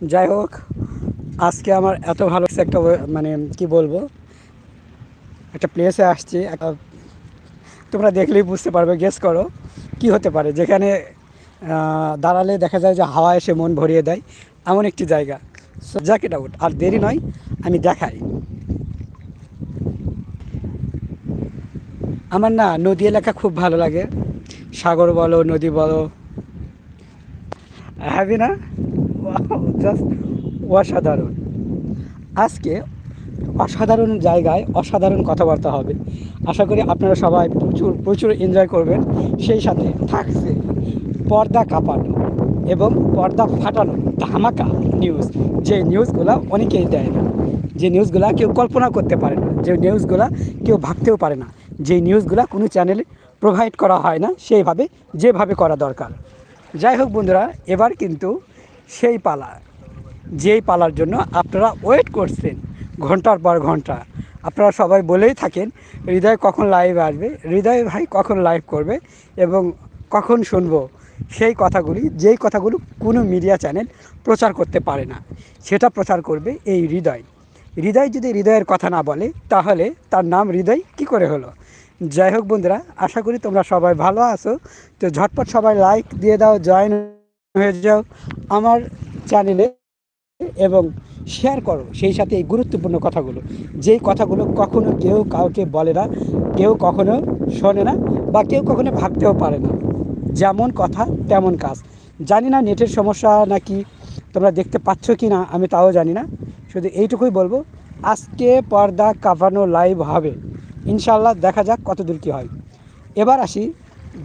যাই হোক, আজকে আমার এত ভালো একটা মানে কি বলব, একটা প্লেসে আসছি, একটা তোমরা দেখলেই বুঝতে পারবে গেস করো কি হতে পারে। যেখানে দাঁড়ালে দেখা যায় যে হাওয়া এসে মন ভরিয়ে দেয়, এমন একটি জায়গা। সো জ্যাকেট আউট আর দেরি নয়, আমি দেখাই। আমার না নদী এলাকা খুব ভালো লাগে। সাগর বলো, নদী বলো। হ্যাভি না? জাস্ট অসাধারণ। আজকে অসাধারণ জায়গায় অসাধারণ কথাবার্তা হবে। আশা করি আপনারা সবাই প্রচুর প্রচুর এনজয় করবেন। সেই সাথে থাকছে পর্দা কাঁপানো এবং পর্দা ফাটানো ধামাকা নিউজ যে নিউজগুলো অনেকেই দেয় না। যে নিউজগুলো কেউ কল্পনা করতে পারে না। যে নিউজগুলো কেউ ভাবতেও পারে না। যে নিউজগুলো কোনো চ্যানেলে প্রোভাইড করা হয় না, সেইভাবে, যেভাবে করা দরকার। যাই হোক বন্ধুরা, এবার কিন্তু সেই পালা, যেই পালার জন্য আপনারা ওয়েট করছেন ঘণ্টার পর ঘণ্টা। আপনারা সবাই বলেই থাকেন, হৃদয় কখন লাইভ আসবে? হৃদয় ভাই কখন লাইভ করবে? এবং কখন শুনব? সেই কথাগুলি, যেই কথাগুলো কোনো মিডিয়া চ্যানেল প্রচার করতে পারে না, সেটা প্রচার করবে এই হৃদয়। হৃদয় যদি হৃদয়ের কথা না বলে, তাহলে তার নাম হৃদয় কি করে হলো? যাই হোক বন্ধুরা, আশা করি তোমরা সবাই ভালো আছো। তো ঝটপট সবাই লাইক দিয়ে দাও জয়েন হয়ে যাও, আমার চ্যানেলে এবং শেয়ার করো। সেই সাথে এই গুরুত্বপূর্ণ কথাগুলো। যেই কথাগুলো কখনো কেউ কাউকে বলে না, কেউ কখনো শোনে না বা কেউ কখনো ভাবতেও পারে না। যেমন কথা, তেমন কাজ। জানি না নেটের সমস্যা নাকি তোমরা দেখতে পাচ্ছ কি না আমি তাও জানি না। শুধু এইটুকুই বলব, আজকে পর্দা কাঁপানো লাইভ হবে। ইনশাল্লাহ দেখা যাক কত দূর কী হয়। এবার আসি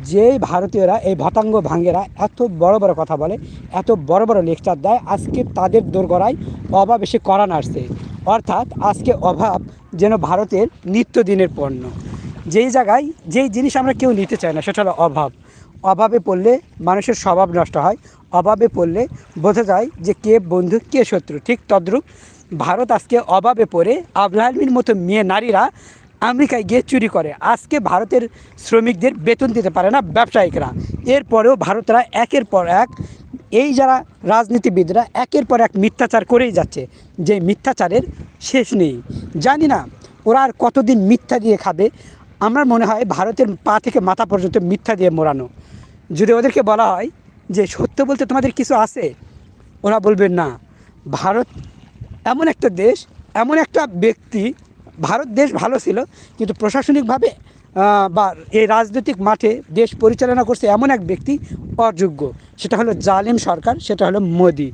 যেই ভারতীয়রা, এই ভতাঙ্গ ভাঙ্গেরা এত বড় বড় কথা বলে, এত বড় বড় লেকচার দেয়, আজকে তাদের দোরগড়ায় অভাব এসে করা নাড়ছে। অর্থাৎ আজকে অভাব যেন ভারতের নিত্যদিনের পণ্য। যেই জায়গায় যেই জিনিস আমরা কেউ নিতে চাই না, সেটা হলো অভাব। অভাবে পড়লে মানুষের স্বভাব নষ্ট হয়, অভাবে পড়লে বোঝা যায় যে কে বন্ধু, কে শত্রু। ঠিক তদ্রূপ ভারত আজকে অভাবে পড়ে আবলাহমির মতো মেয়ে নারীরা আমেরিকায় গিয়ে চুরি করে। আজকে ভারতের শ্রমিকদের বেতন দিতে পারে না ব্যবসায়িকরা। এরপরেও ভারতরা একের পর এক এই যারা রাজনীতিবিদরা একের পর এক মিথ্যাচার করেই যাচ্ছে। যে মিথ্যাচারের শেষ নেই। জানি না ওরা আর কতদিন মিথ্যা দিয়ে খাবে। আমার মনে হয় ভারতের পা থেকে মাথা পর্যন্ত মিথ্যা দিয়ে মোড়ানো। যদি ওদেরকে বলা হয় যে সত্য বলতে তোমাদের কিছু আছে, ওরা বলবে না। ভারত এমন একটা দেশ, এমন একটা ব্যক্তি ভারত দেশ ভালো ছিল, কিন্তু প্রশাসনিকভাবে বা এই রাজনৈতিক মাঠে দেশ পরিচালনা করছে এমন এক ব্যক্তি অযোগ্য। সেটা হলো জালিম সরকার, সেটা হলো মোদি।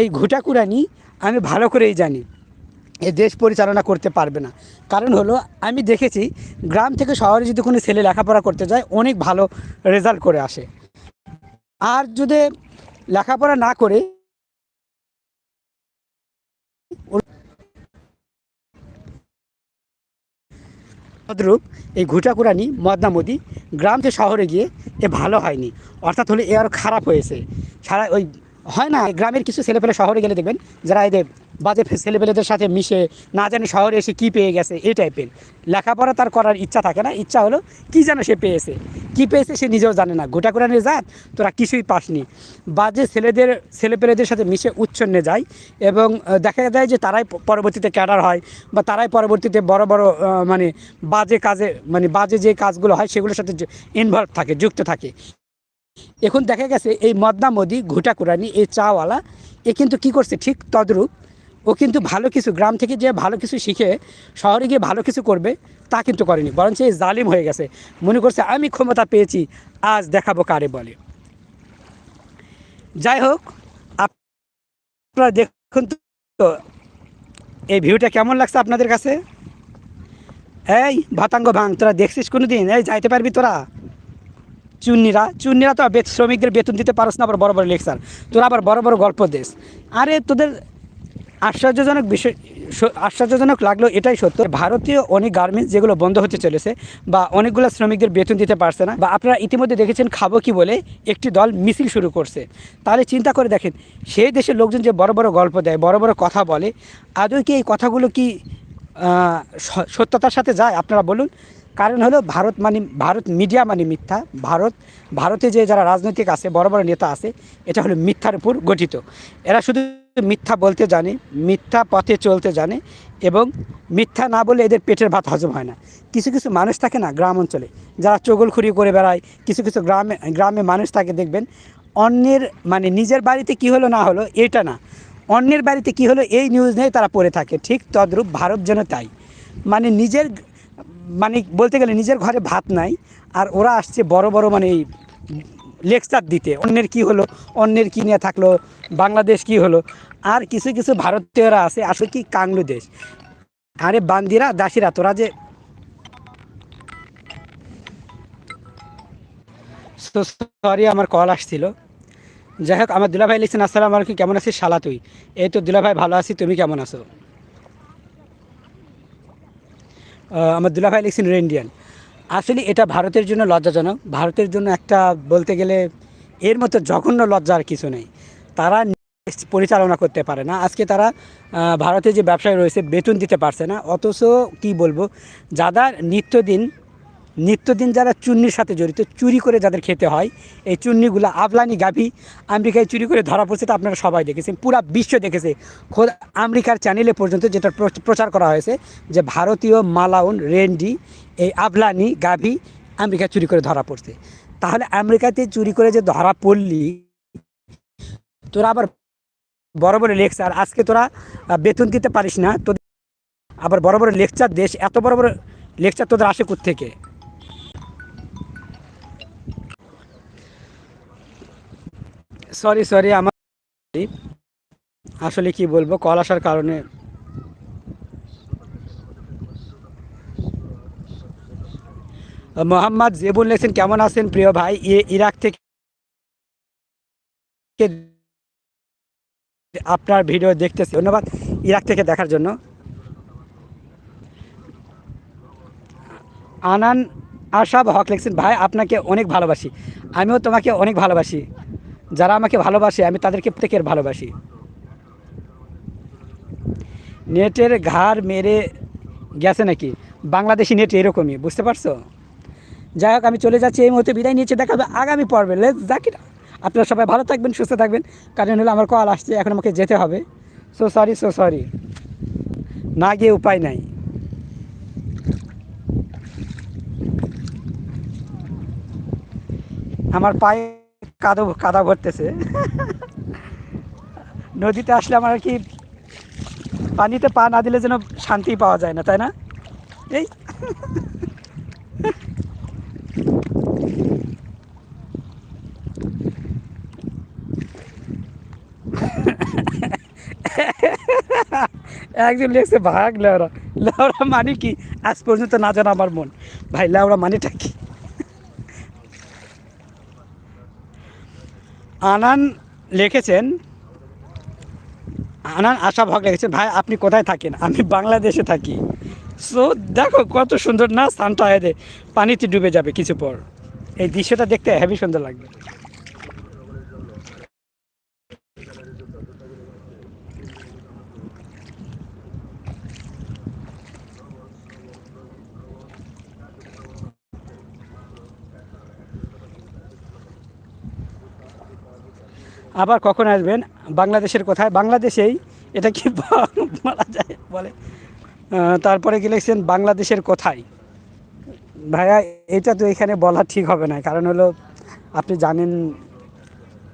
এই ঘুটাকুরানি আমি ভালো করেই জানি, এ দেশ পরিচালনা করতে পারবে না। কারণ হলো, আমি দেখেছি গ্রাম থেকে শহরে যদি কোনো ছেলে লেখাপড়া করতে যায়, অনেক ভালো রেজাল্ট করে আসে। আর যদি লেখাপড়া না করে তদ্রূপ এই ঘুটাকুরানি মদনা মোদি গ্রাম থেকে শহরে গিয়ে এ ভালো হয়নি। অর্থাৎ হলে এ আরও খারাপ হয়েছে। সারা ওই হয় না, গ্রামের কিছু ছেলেপেলে শহরে গেলে দেখবেন যারা এদের বাজে ছেলেপেলেদের সাথে মিশে, না জানি শহরে এসে কী পেয়ে গেছে, এই টাইপের লেখাপড়া তার করার ইচ্ছা থাকে না, ইচ্ছা হলো কী যেন সে পেয়েছে। কী পেয়েছে সে নিজেও জানে না। গোটাকুরানির জাত, তোরা কিছুই পাসনি। বাজে ছেলেদের, ছেলেপেলেদের সাথে মিশে উচ্ছন্নে যায় এবং দেখা যায় যে তারাই পরবর্তীতে ক্যাডার হয় বা তারাই পরবর্তীতে বড় বড় মানে বাজে কাজে মানে বাজে যে কাজগুলো হয় সেগুলোর সাথে ইনভলভ থাকে, যুক্ত থাকে। এখন দেখা গেছে এই মদনা মোদি, ঘুটা কুরানি এই চাওয়ালা, এ কিন্তু কি করছে? ঠিক তদ্রূপ ও কিন্তু ভালো কিছু, গ্রাম থেকে যে ভালো কিছু শিখে, শহরে গিয়ে ভালো কিছু করবে, তা কিন্তু করেনি। বরঞ্চ এই জালিম হয়ে গেছে। মনে করছে, আমি ক্ষমতা পেয়েছি, আজ দেখাবো কারে বলে। যাই হোক আপ- আপনারা দেখুন তো, এই ভিউটা কেমন লাগছে আপনাদের কাছে? এই, ভাতাঙ্গ ভাঙ, তোরা দেখছিস কোনো দিন এই, যাইতে পারবি তোরা? চুন্নিরা চুন্নিরা তো শ্রমিকদের বেতন দিতে পারস না, আবার বড় বড় লেকচার। তোরা আবার বড় বড় গল্প দেশ আরে, তোদের আশ্চর্যজনক বিষয় আশ্চর্যজনক লাগল, এটাই সত্য। ভারতীয় অনেক গার্মেন্টস যেগুলো বন্ধ হতে চলেছে, বা অনেকগুলো শ্রমিকদের বেতন দিতে পারছে না, বা আপনারা ইতিমধ্যে দেখেছেন খাব কি বলে একটি দল মিছিল শুরু করছে। তাহলে চিন্তা করে দেখেন, সেই দেশের লোকজন যে বড় বড় গল্প দেয়, বড় বড় কথা বলে, আদৌ কি এই কথাগুলো কি সত্যতার সাথে যায়? আপনারা বলুন। কারণ হলো ভারত মানে ভারত মিডিয়া মানে মিথ্যা। ভারত, ভারতে যে যারা রাজনৈতিক আছে, বড় বড় নেতা আছে, এটা হলো মিথ্যার উপর গঠিত। এরা শুধু মিথ্যা বলতে জানে, মিথ্যা পথে চলতে জানে এবং মিথ্যা না বলে এদের পেটের ভাত হজম হয় না। কিছু কিছু মানুষ থাকে না গ্রাম অঞ্চলে, যারা চগলখুরি করে বেড়ায়, কিছু কিছু গ্রামে গ্রামে মানুষ থাকে, দেখবেন, অন্যের মানে নিজের বাড়িতে কি হলো না হলো, এটা না। অন্যের বাড়িতে কি হলো, এই নিউজ নিয়ে তারা পড়ে থাকে। ঠিক তদ্রূপ ভারত যেন তাই। মানে নিজের মানে বলতে গেলে নিজের ঘরে ভাত নাই, আর ওরা আসছে বড় বড় মানে লেকচার দিতে। অন্যের কি হলো, অন্যের কি নিয়ে থাকল, বাংলাদেশ কি হলো, আর কিছু কিছু ভারতীয়রা আছে, আসলে কি কাংলু দেশ। আরে বান্দিরা, দাসীরা, তোরা যে সরি আমার কল আসছিল। যাই হোক আমার দুলাভাই লিখছেন, আসসালাম আলাইকুম, কেমন আছিস? শালা তুই। এই তো দুলাভাই, ভালো আছি, তুমি কেমন আছো? আমার দুলাভাই লিখছেন রেন্ডিয়ান আসলে এটা ভারতের জন্য লজ্জাজনক। ভারতের জন্য একটা বলতে গেলে এর মতো জঘন্য লজ্জার কিছু নেই। তারা পরিচালনা করতে পারে না। আজকে তারা ভারতে যে ব্যবসায় রয়েছে, বেতন দিতে পারছে না। অথচ কি বলব? যারা নিত্যদিন নিত্যদিন যারা চুন্নির সাথে জড়িত, চুরি করে যাদের খেতে হয়, এই চুন্নিগুলো আফলানি গাভি আমেরিকায় চুরি করে ধরা পড়ছে, তো আপনারা সবাই দেখেছেন, পুরা বিশ্ব দেখেছে। খোদ আমেরিকার চ্যানেলে পর্যন্ত যেটা প্র- প্রচার করা হয়েছে, যে ভারতীয় মালাউন রেন্ডি, এই আবলানি গাভি আমেরিকায় চুরি করে ধরা পড়ছে। তাহলে আমেরিকাতে চুরি করে যে ধরা পড়লি, তোরা আবার বড় বড় লেকচার, আজকে তোরা বেতন দিতে পারিস না, তোদের আবার বড় বড় লেকচার দেশ, এত বড় বড় লেকচার তোদের আসে থেকে সরি সরি আমার আসলে কি বলব, কল আসার কারণে। মোহাম্মদ জেবুল লেখছেন কেমন আছেন প্রিয় ভাই? ইরাক থেকে আপনার ভিডিও দেখতেছি। ধন্যবাদ ইরাক থেকে দেখার জন্য। আনান আশাব হক লেখছেন, ভাই, আপনাকে অনেক ভালোবাসি। আমিও তোমাকে অনেক ভালোবাসি। যারা আমাকে ভালোবাসে, আমি তাদেরকে প্রত্যেকের ভালোবাসি। নেটের ঘাড় মেরে গেছে নাকি? বাংলাদেশি নেট এরকমই, বুঝতে পারছ? যাই হোক, আমি চলে যাচ্ছি, এই মুহূর্তে বিদায় নিয়েছে দেখাবে আগামী পর্বে। লেটস জাকির আপনারা সবাই ভালো থাকবেন, সুস্থ থাকবেন। কারণ হলো আমার কল আসছে, এখন আমাকে যেতে হবে। সো সরি সো সরি না গিয়ে উপায় নাই। আমার পায়ে কাদো, কাদা ভরতেছে। নদীতে আসলে আমার আর কি পানিতে পা না দিলে যেন শান্তি পাওয়া যায় না, তাই না? এই। একজন লেগছে ভাগ লেওরা লেওরা মানে কি? আজ পর্যন্ত না জানা আমার মন। ভাই লেওরা মানেটা কি? আনান লিখেছেন, আনান আশা ভাগ লিখেছেন, ভাই, আপনি কোথায় থাকেন? আমি বাংলাদেশে থাকি। সো দেখো কত সুন্দর না, স্থানটা এদের, পানিতে ডুবে যাবে কিছু পর। এই দৃশ্যটা দেখতে হেভি সুন্দর লাগবে। আবার কখন আসবেন? বাংলাদেশের কোথায়? বাংলাদেশেই এটা কি বলা যায়? বলে। তারপরে কি লিখছেন? বাংলাদেশের কোথায়? ভাইয়া, এটা তো এখানে বলা ঠিক হবে না। কারণ হলো, আপনি জানেন,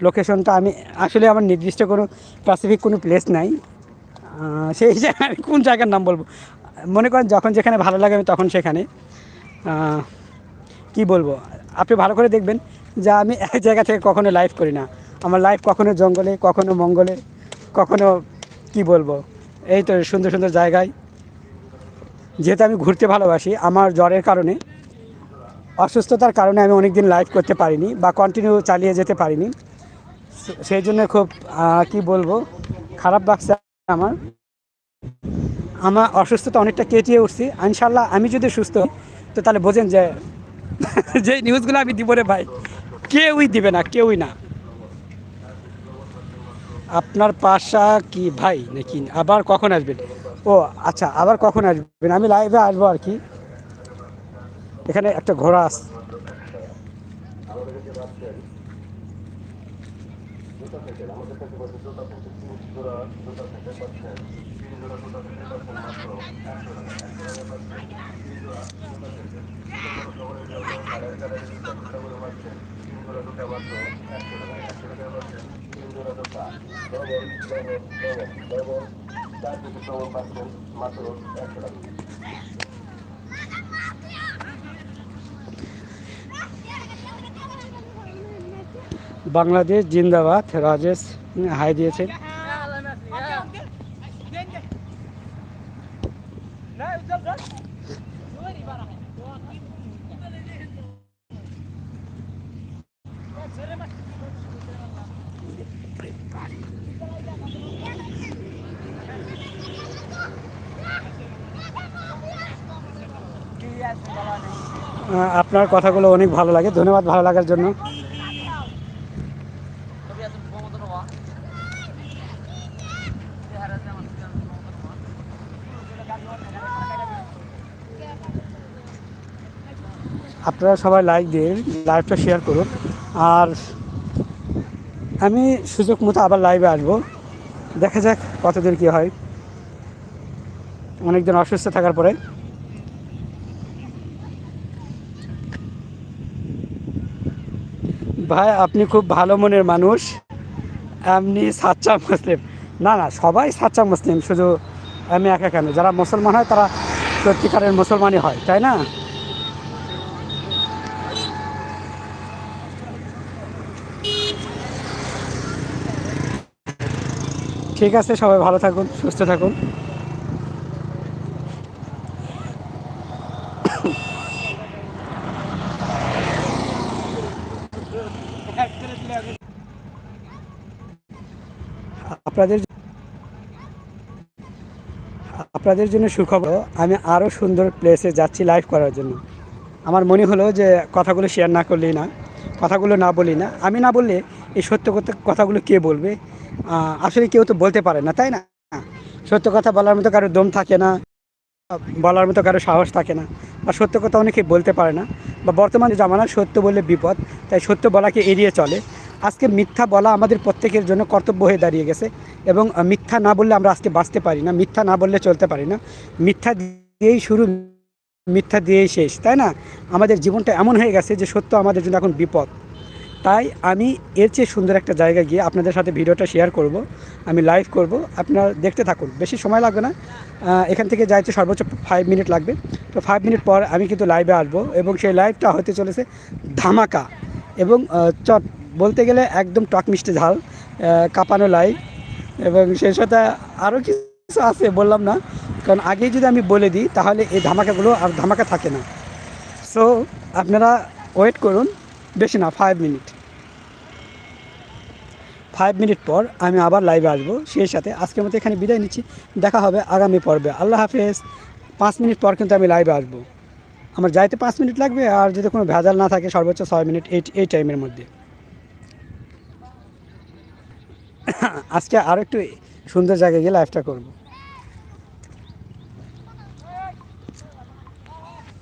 লোকেশনটা আমি, আসলে আমার নির্দিষ্ট কোনো স্পেসিফিক কোনো প্লেস নাই। সেই জায়গায় আমি কোন জায়গার নাম বলব? মনে করেন, যখন যেখানে ভালো লাগে আমি তখন সেখানে। কি বলব? আপনি ভালো করে দেখবেন যে আমি এক জায়গা থেকে কখনো লাইভ করি না। আমার লাইফ কখনো জঙ্গলে, কখনো মঙ্গলে, কখনো কি বলব? এই তো সুন্দর সুন্দর জায়গায়। যেহেতু আমি ঘুরতে ভালোবাসি, আমার জ্বরের কারণে, অসুস্থতার কারণে আমি অনেক দিন লাইভ করতে পারিনি বা কন্টিনিউ চালিয়ে যেতে পারিনি। সেই জন্য খুব কি বলব? খারাপ লাগছে আমার। আমার অসুস্থতা অনেকটা কেটিয়ে উঠছি। ইনশাল্লাহ আমি যদি সুস্থ তো তাহলে বোঝেন যে যে নিউজগুলো আমি দিব রে ভাই, কেউই দিবে না, কেউই না। আপনার পাশা কি ভাই নাকি? আবার কখন আসবেন? ও আচ্ছা আবার কখন আসবেন? আমি লাইভে আসব আর কি। এখানে একটা ঘোড়া আছে বাংলাদেশ জিন্দাবাদ রাজেশ উম, হাই দিয়েছে আপনার কথাগুলো অনেক ভালো লাগে। ধন্যবাদ ভালো লাগার জন্য। আপনারা সবাই লাইক দিন লাইভটা শেয়ার করুন। আর আমি সুযোগ মতো আবার লাইভে আসব। দেখা যাক কতদূর কী হয়। অনেকদিন অসুস্থ থাকার পরে। ভাই, আপনি খুব ভালো মনের মানুষ। এমনি সাচ্চা মুসলিম। না না, সবাই সাচ্চা মুসলিম। শুধু আমি একা কেন? যারা মুসলমান হয়, তারা সত্যিকারের মুসলমানই হয়, তাই না? ঠিক আছে, সবাই ভালো থাকুন, সুস্থ থাকুন। আপনাদের আপনাদের জন্য সুখবর, আমি আরও সুন্দর প্লেসে যাচ্ছি লাইভ করার জন্য। আমার মনে হলো যে কথাগুলো শেয়ার না করলেই না, কথাগুলো না বলি না। আমি না বললে এই সত্য কথা কথাগুলো কে বলবে? আসলে কেউ তো বলতে পারে না, তাই না? সত্য কথা বলার মতো কারও দম থাকে না, বলার মতো কারও সাহস থাকে না, বা সত্য কথা অনেকে বলতে পারে না, বা বর্তমানে জামানা সত্য বললে বিপদ, তাই সত্য বলাকে এড়িয়ে চলে। আজকে মিথ্যা বলা আমাদের প্রত্যেকের জন্য কর্তব্য হয়ে দাঁড়িয়ে গেছে, এবং মিথ্যা না বললে আমরা আজকে বাঁচতে পারি না, মিথ্যা না বললে চলতে পারি না। মিথ্যা দিয়েই শুরু, মিথ্যা দিয়েই শেষ, তাই না? আমাদের জীবনটা এমন হয়ে গেছে যে সত্য আমাদের জন্য এখন বিপদ। তাই আমি এর চেয়ে সুন্দর একটা জায়গায় গিয়ে আপনাদের সাথে ভিডিওটা শেয়ার করব, আমি লাইভ করব। আপনারা দেখতে থাকুন, বেশি সময় লাগবে না। এখান থেকে যাইতে সর্বোচ্চ ফাইভ মিনিট লাগবে। তো ফাইভ মিনিট পর আমি কিন্তু লাইভে আসব এবং সেই লাইভটা হতে চলেছে ধামাকা এবং চট বলতে গেলে একদম টক মিষ্টি ঝাল কাঁপানো লাইভ এবং সেই সাথে আরও কিছু আছে বললাম না, কারণ আগেই যদি আমি বলে দিই তাহলে এই ধামাকাগুলো আর ধামাকা থাকে না। সো আপনারা ওয়েট করুন। বেশি না ফাইভ মিনিট ফাইভ মিনিট পর আমি আবার লাইভে আসব, সেই সাথে আজকের মতো এখানে বিদায় নিচ্ছি। দেখা হবে আগামী পর্বে। আল্লাহ হাফেজ। পাঁচ মিনিট পর কিন্তু আমি লাইভে আসব। আমার যাইতে পাঁচ মিনিট লাগবে, আর যদি কোনো ভেজাল না থাকে, সর্বোচ্চ ছয় মিনিট এই এই টাইমের মধ্যে। আজকে আরও একটু সুন্দর জায়গায় গিয়ে লাইভটা করব।